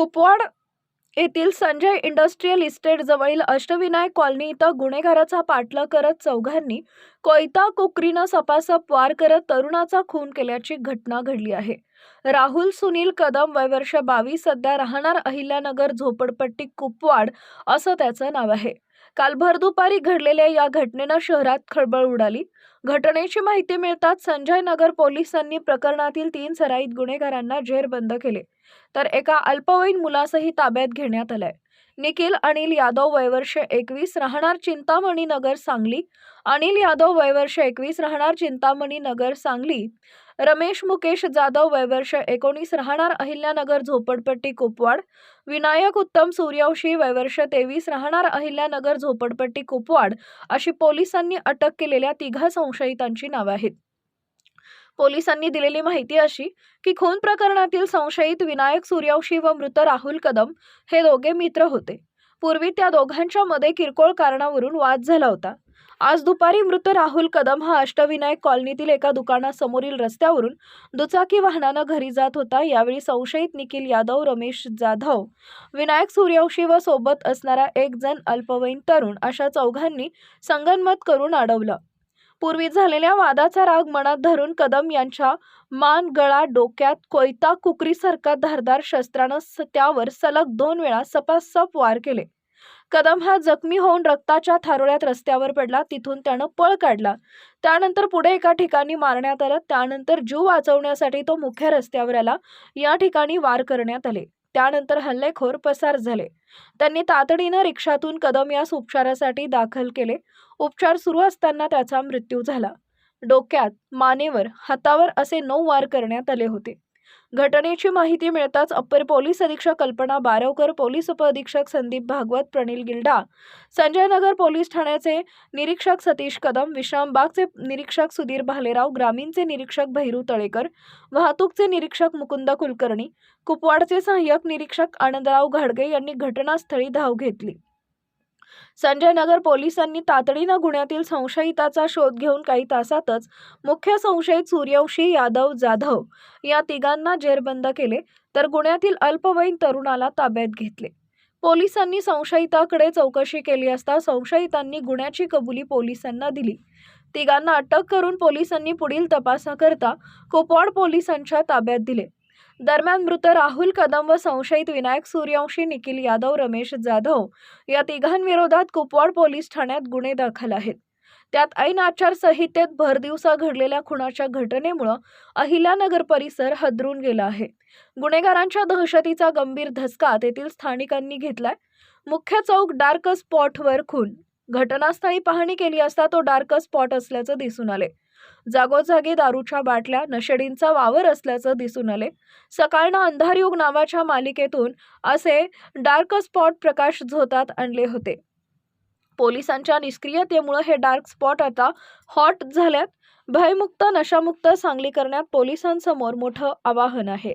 कुपवाड येथील Sanjay industrial estate जवळील Ashtavinayak colony इथं गुन्हेगाराचा पाठला करत चौघांनी कोयता कुकरीनं सपासप वार करत तरुणाचा खून केल्याची घटना घडली आहे. राहुल सुनील कदम वय वर्ष बावीस सध्या राहणार अहिल्यानगर झोपडपट्टी कुपवाड असं त्याचं नाव आहे. काल भर दुपारी घडलेल्या या घटनेनं शहरात खळबळ उडाली. घटनेची माहिती मिळताच संजय नगर पोलिसांनी प्रकरणातील तीन सराईत गुन्हेगारांना जेरबंद केले. तर एका अल्पवयीन मुलासही ताब्यात घेण्यात आलाय. निखिल अनिल यादव वयवर्ष एकवीस राहणार चिंतामणी नगर सांगली. अनिल यादव वयवर्ष एकवीस राहणार चिंतामणी नगर सांगली. रमेश मुकेश जाधव वयवर्ष एकोणीस राहणार अहिल्यानगर झोपडपट्टी कुपवाड. विनायक उत्तम सूर्यवंशी वयवर्ष तेवीस राहणार अहिल्यानगर झोपडपट्टी कुपवाड अशी पोलिसांनी अटक केलेल्या तिघा संशयितांची नावे आहेत. पोलिसांनी दिलेली माहिती अशी की खून प्रकरणातील संशयित विनायक सूर्यवंशी व मृत राहुल कदम हे दोघे मित्र होते. पूर्वी त्या दोघांच्या मध्ये किरकोळ कारणावरून वाद झाला होता. आज दुपारी मृत राहुल कदम हा अष्टविनायक कॉलनीतील एका दुकानासमोरील रस्त्यावरून दुचाकी वाहनानं घरी जात होता. यावेळी संशयित निखिल यादव रमेश जाधव विनायक सूर्यवंशी व सोबत असणारा एक जण अल्पवयीन तरुण अशा चौघांनी संगनमत करून अडवलं. पूर्वी झालेल्या वादाचा राग मनात धरून कदम यांच्या मान गळा डोक्यात कोयता कुकरीसारखा धारदार शस्त्रानं स- त्यावर सलग दोन वेळा सपासप वार केले. कदम हा जखमी होऊन रक्ताच्या थारोळ्यात रस्त्यावर पडला. तिथून त्यानं पळ काढला. त्यानंतर पुढे एका ठिकाणी मारण्यात आलं. त्यानंतर जीव वाचवण्यासाठी तो मुख्य रस्त्यावर आला. या ठिकाणी वार करण्यात आले. त्यानंतर हल्लेखोर पसार झाले. त्यांनी तातडीनं रिक्षातून कदम यास उपचारासाठी दाखल केले. उपचार सुरू असताना त्याचा मृत्यू झाला. डोक्यात मानेवर हातावर असे नऊ वार करण्यात आले होते. घटनेची माहिती मिळताच अप्पर पोलीस अधीक्षक कल्पना बारवकर पोलीस उपअधीक्षक संदीप भागवत प्रणील गिल्डा संजय नगर पोलीस ठाण्याचे निरीक्षक सतीश कदम विश्रामबागचे निरीक्षक सुधीर भालेराव ग्रामीणचे निरीक्षक भैरू तळेकर वाहतूकचे निरीक्षक मुकुंद कुलकर्णी कुपवाडचे सहाय्यक निरीक्षक आनंदराव घाडगे यांनी घटनास्थळी धाव घेतली. संजय नगर पोलिसांनी तातडीनं गुन्ह्यातील संशयिताचा शोध घेऊन काही तासातच मुख्य संशयित सूर्यवंशी यादव जाधव या तिघांना जेरबंद केले तर गुन्ह्यातील अल्पवयीन तरुणाला ताब्यात घेतले. पोलिसांनी संशयिताकडे चौकशी केली असता संशयितांनी गुन्ह्याची कबुली पोलिसांना दिली. तिघांना अटक करून पोलिसांनी पुढील तपासाकरता कुपवाड पोलिसांच्या ताब्यात दिले. दरम्यान मृत राहुल कदम व संशयित विनायक सूर्यवंशी निखिल यादव रमेश जाधव या तिघांविरोधात कुपवाड पोलीस ठाण्यात गुन्हे दाखल आहेत. त्यात ऐन आचारसंहितेत भर दिवसा घडलेल्या खुनाच्या घटनेमुळं अहिल्यानगर परिसर हदरून गेला आहे. गुन्हेगारांच्या दहशतीचा गंभीर धसका तेथील स्थानिकांनी घेतलाय. मुख्य चौक डार्क स्पॉटवर खून. घटनास्थळी पाहणी केली असता तो डार्क स्पॉट असल्याचं दिसून आले जागोजागी दारूच्या बाटल्या नशेडींचा वावर असल्याचं दिसून आले. सकाळनं अंधारयुग नावाच्या मालिकेतून असे डार्क स्पॉट प्रकाश झोतात आणले होते. पोलिसांच्या निष्क्रियतेमुळे हे डार्क स्पॉट आता हॉट झाल्यात. भयमुक्त नशामुक्त सांगली करण्यात पोलिसांसमोर मोठं आवाहन आहे.